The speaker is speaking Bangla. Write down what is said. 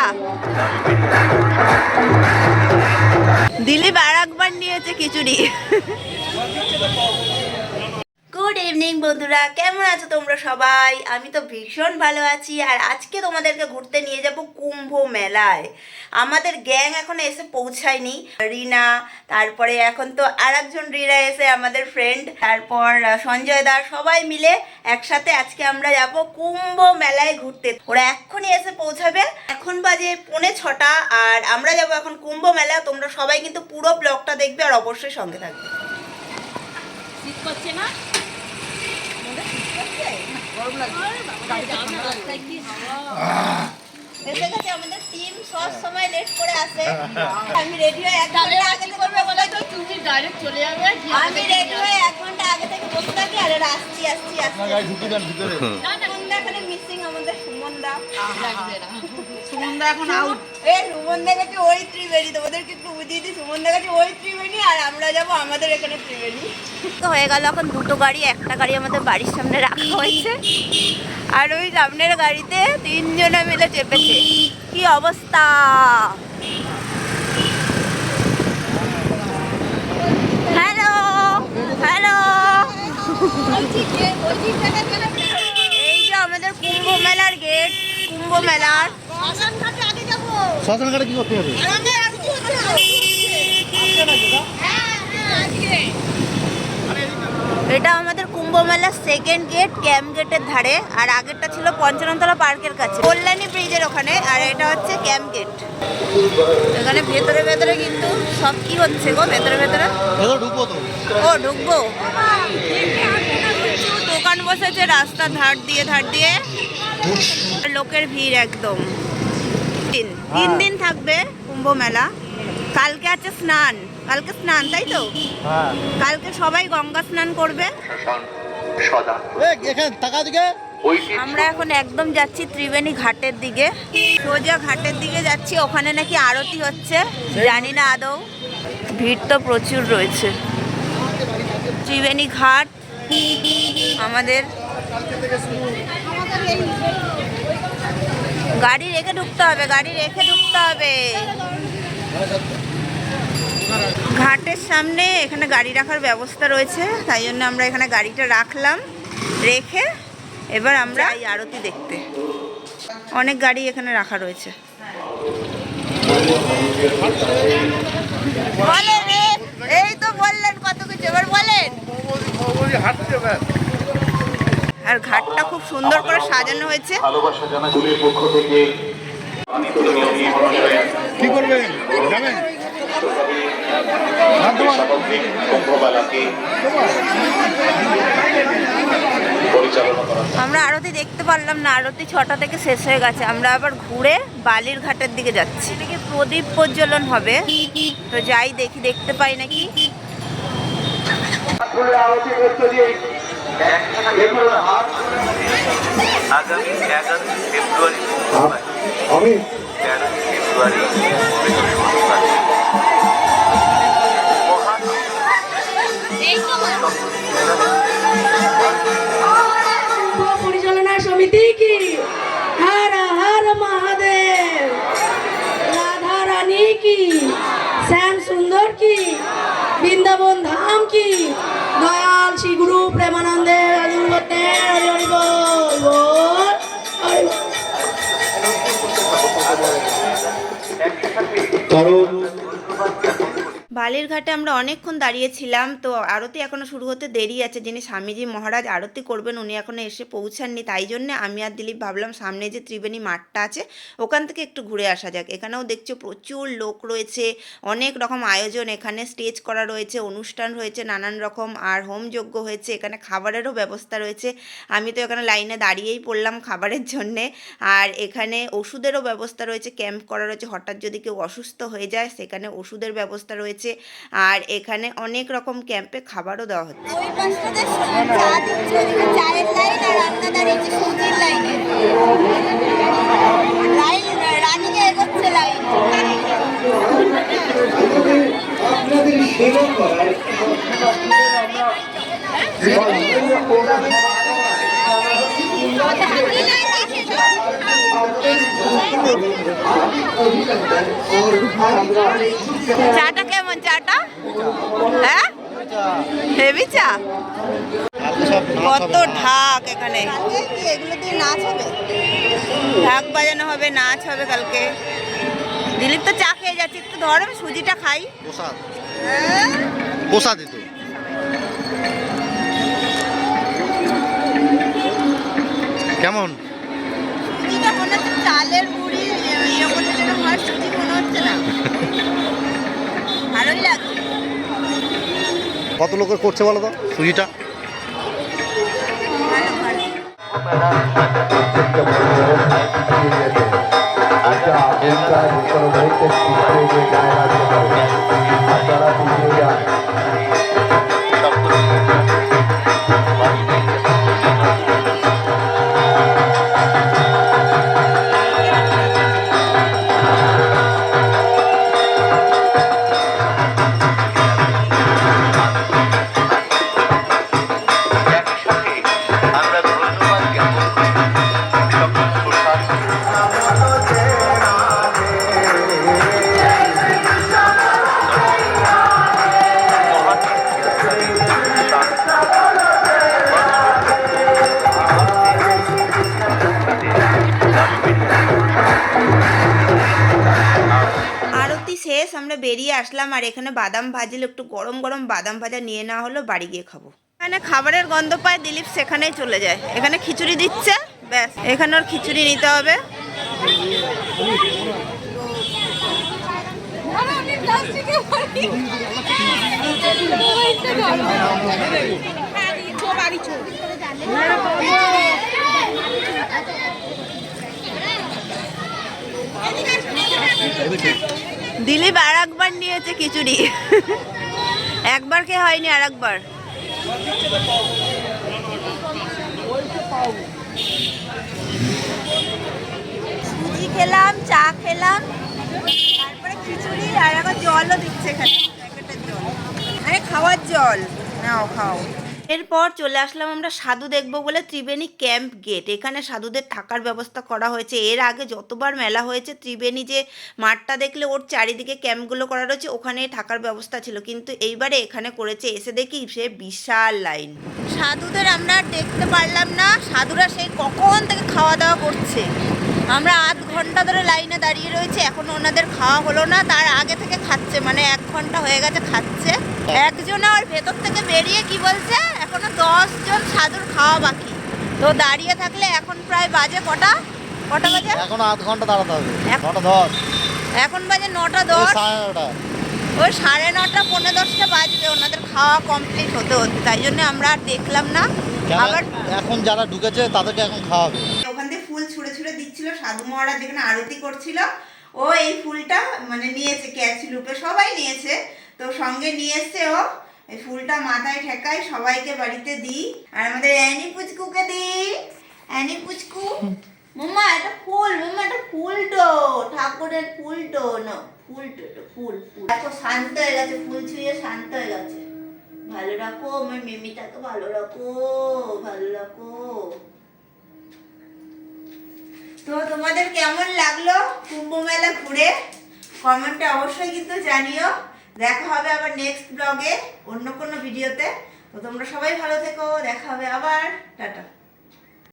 যা দিলীপ আর একবার নিয়েছে খিচুড়ি। গুড ইভিনিং বন্ধুরা। কেমন আছো তোমরা সবাই? আমি তো ভীষণ ভালো আছি। আর আজকে তোমাদেরকে ঘুরতে নিয়ে যাব কুম্ভ মেলায়। আমাদের গ্যাং এখন এসে পৌঁছায়নি। রিনা, তারপরে এখন তো আর একজন রিনা এসে আমাদের ফ্রেন্ড তারপর সঞ্জয় দা, সবাই মিলে একসাথে আজকে আমরা যাব কুম্ভ মেলায় ঘুরতে। ওরা এক্ষুনি এসে পৌঁছাবে। বাজে পৌনে ছটা আর আমরা যাব এখন কুম্ভ মেলা তোমরা সবাই কিন্তু পুরো ব্লগটা দেখবে আর অবশ্যই সঙ্গে থাকবে। শীত করছে না? এসে গেছে আমাদের টিম সব সময় লেট করে আসে। আমি রেডি হয়ে এক ঘণ্টা আগে থেকে করবে বসে থাকি। তো তুমি ডাইরেক্ট চলে যাবে আমি আমাদের রেডি হয়ে এক ঘণ্টা আগে থেকে বসে থাকি আর আসছি আসছি আসছি। না না সুমনদা এখানে মিসিং আমাদের সুমনদা। লাগবে না। সুমনদা এখন আউট এ সুমনদা কাছে ওই ত্রিবেণী তোমাদেরকে একটু বুঝিয়ে দিই সুমনদা কাছে ওই ত্রিবেণী আর আমরা যাব আমাদের এখানে ত্রিবেণী। তো হয়ে গেল এখন দুটো গাড়ি একটা গাড়ি আমাদের বাড়ির সামনে রাখা হয়েছে। আর ওই সামনের গাড়িতে তিনজনে মিলে চেপেছে। কি অবস্থা হ্যালো হ্যালো এই যে আমাদের কুম্ভ মেলার গেট কুম্ভ মেলার। শ্মশান ঘাটে কি করতে হবে? এটা আমাদের কুম্ভ মেলার সেকেন্ড গেট ক্যাম্প গেটের ধারে আর আগেরটা ছিল পঞ্চাননতলা পার্কের কাছে। কল্যাণী ব্রিজের ওখানে আর এটা হচ্ছে ক্যাম্প গেট এখানে ভেতরে ভেতরে কিন্তু সব কি হচ্ছে গো ভেতরে ভেতরে? ভেতরে ঢুকবো তো। ও ঢুকবো? দোকান বসেছে রাস্তা ধার দিয়ে ধার দিয়ে। লোকের ভিড় একদম। তিন তিন দিন থাকবে কুম্ভ মেলা। কালকে আছে স্নান। কালকে স্নান তাই তো? হ্যাঁ। কালকে সবাই গঙ্গা স্নান করবে। এখানে টাকা দিকে। আমরা এখন একদম যাচ্ছি ত্রিবেণী ঘাটের দিকে। সোজা ঘাটের দিকে যাচ্ছি। ওখানে নাকি আরতি হচ্ছে। জানি না আদৌ। ভিড় তো প্রচুর রয়েছে। ত্রিবেণী ঘাট আমাদের গাড়ি রেখে ঢুকতে হবে, গাড়ি রেখে ঢুকতে হবে। ঘাটের সামনে এখানে গাড়ি রাখার ব্যবস্থা রয়েছে, তাই জন্য আমরা এখানে গাড়িটা রাখলাম, রেখে এবার আমরা এই আরতি দেখতে। অনেক গাড়ি এখানে রাখা রয়েছে। এই তো বললেন কত কিছু, এবার বলেন। আর ঘাটটা খুব সুন্দর করে সাজানো হয়েছে। কি করবেন যাবেন আমরা আরতি দেখতে পারলাম না আরতি ছটা থেকে শেষ হয়ে গেছে। আমরা আবার ঘুরে বালির ঘাটের দিকে যাচ্ছি। এদিকে প্রদীপ প্রজ্বলন হবে। তো যাই দেখি দেখতে পাই নাকি। আগামী এগারোই ফেব্রুয়ারি আমি তেরোই ফেব্রুয়ারি পরিচালনা সমিতি কি? হর হর মহাদেব। রাধা রানী কি? শ্যাম সুন্দর কি? বৃন্দাবন ধাম কি? কারণ বালির ঘাটে আমরা অনেকক্ষণ দাঁড়িয়েছিলাম, তো আরতি এখনও শুরু হতে দেরি আছে। যিনি স্বামীজি মহারাজ আরতি করবেন, উনি এখনও এসে পৌঁছাননি। তাই জন্যে আমি আর দিলীপ ভাবলাম, সামনে যে ত্রিবেণী মাঠটা আছে, ওখান থেকে একটু ঘুরে আসা যাক। এখানেও দেখছ প্রচুর লোক রয়েছে, অনেক রকম আয়োজন। এখানে স্টেজ করা রয়েছে, অনুষ্ঠান রয়েছে নানান রকম, আর হোমযজ্ঞ হয়েছে, এখানে খাবারেরও ব্যবস্থা রয়েছে। আমি তো এখানে লাইনে দাঁড়িয়েই পড়লাম খাবারের জন্যে। আর এখানে ওষুধেরও ব্যবস্থা রয়েছে, ক্যাম্প করা রয়েছে। হঠাৎ যদি কেউ অসুস্থ হয়ে যায়, সেখানে ওষুধের ব্যবস্থা রয়েছে। রয়েছে আর এখানে অনেক রকম ক্যাম্পে খাবারও দেওয়া হচ্ছে। চাটা হ্যাঁ? হেভি চা? কত ঢাক এখানে। এগুলো দিয়ে নাচ হবে? ঢাক বাজানো হবে নাচ হবে কালকে। দিলীপ তো চা খেয়ে যাচ্ছে একটু ধর আমি সুজিটা খাই। প্রসাদ। হ্যাঁ? দিত। কেমন? মনে চালের মুড়ি এরকম যেন হয় সুজি মনে হচ্ছে না। ভালোই লাগছে। কত লোকের করছে বলো তো? সুজিটা। ভালো আমরা বেরিয়ে আসলাম আর এখানে বাদাম ভাজলে একটু গরম গরম বাদাম ভাজা নিয়ে নেওয়া হলো, বাড়ি গিয়ে খাব। এখানে খাবারের গন্ধ পায়, দিলীপ সেখানেই চলে যায়। এখানে খিচুড়ি দিচ্ছে, ব্যাস। এখানে ওর খিচুড়ি নিতে হবে। দিলীপ আর একবার নিয়েছে খিচুড়ি। একবার কে হয়নি আর একবার সুজি খেলাম, চা খেলাম, তারপরে খিচুড়ি, আর এখন জলও দিচ্ছে এখানে। আরে, খাওয়ার জল। নাও, খাও। এরপর চলে আসলাম আমরা সাধু দেখব বলে ত্রিবেণী ক্যাম্প গেট। এখানে সাধুদের থাকার ব্যবস্থা করা হয়েছে। এর আগে যতবার মেলা হয়েছে ত্রিবেণী যে মাঠটা দেখলে ওর চারিদিকে ক্যাম্পগুলো করা রয়েছে ওখানে থাকার ব্যবস্থা ছিল। কিন্তু এইবারে এখানে করেছে এসে দেখি সে বিশাল লাইন। সাধুদের আমরা দেখতে পারলাম না। সাধুরা সেই কখন থেকে খাওয়া দাওয়া করছে? আমরা আধ ঘণ্টা ধরে লাইনে দাঁড়িয়ে রয়েছে এখন ওনাদের খাওয়া হলো না। তার আগে থেকে খাচ্ছে মানে এক ঘণ্টা হয়ে গেছে খাচ্ছে। একজন আর ভেতর থেকে বেরিয়ে কি বলছে? এখনও দশ জন সাধুর খাওয়া বাকি। তো দাঁড়িয়ে থাকলে এখন প্রায় বাজে কটা? কটা বাজে? এখন আধ ঘণ্টা দাঁড়াতে হবে। নটা দশ। এখন বাজে নটা দশ। নটা। ওই সাড়ে নটা পৌনে দশটা বাজবে। ওনাদের খাওয়া কমপ্লিট হতে হতে। তাই জন্য আমরা আর দেখলাম না। আবার এখন যারা ঢুকেছে তাদেরকে এখন খাওয়াবে। ওখান থেকে ফুল ছুঁড়ে ছুঁড়ে দিচ্ছিল। সাধু মহারাজ যেখানে আরতি করছিল ও এই ফুলটা মানে নিয়েছে ক্যাচ লুপে সবাই নিয়েছে। তো সঙ্গে নিয়ে এসছে ও। এই ফুলটা মাথায় ঠেকাই সবাইকে বাড়িতে দিই। আর আমাদের অ্যানি পুচকুকে দিই। অ্যানি পুচকু, মাম্মা, এটা ফুল, মাম্মা, এটা ফুল তো ঠাকুরের ফুল তো না ফুল তো ফুল ফুল। এত শান্ত হয়ে গেছে, ফুল ছুঁয়ে শান্ত হয়ে গেছে। ভালো রাখো, আমার মিমিটাকে ভালো রাখো ভালো রাখো। তো তোমাদের কেমন লাগল কুম্ভ মেলা ঘুরে? কমেন্টে অবশ্যই কিন্তু জানিও। দেখা হবে আবার নেক্সট ব্লগে অন্য কোনো ভিডিওতে তো তোমরা সবাই ভালো থেকো, দেখা হবে আবার। টাটা।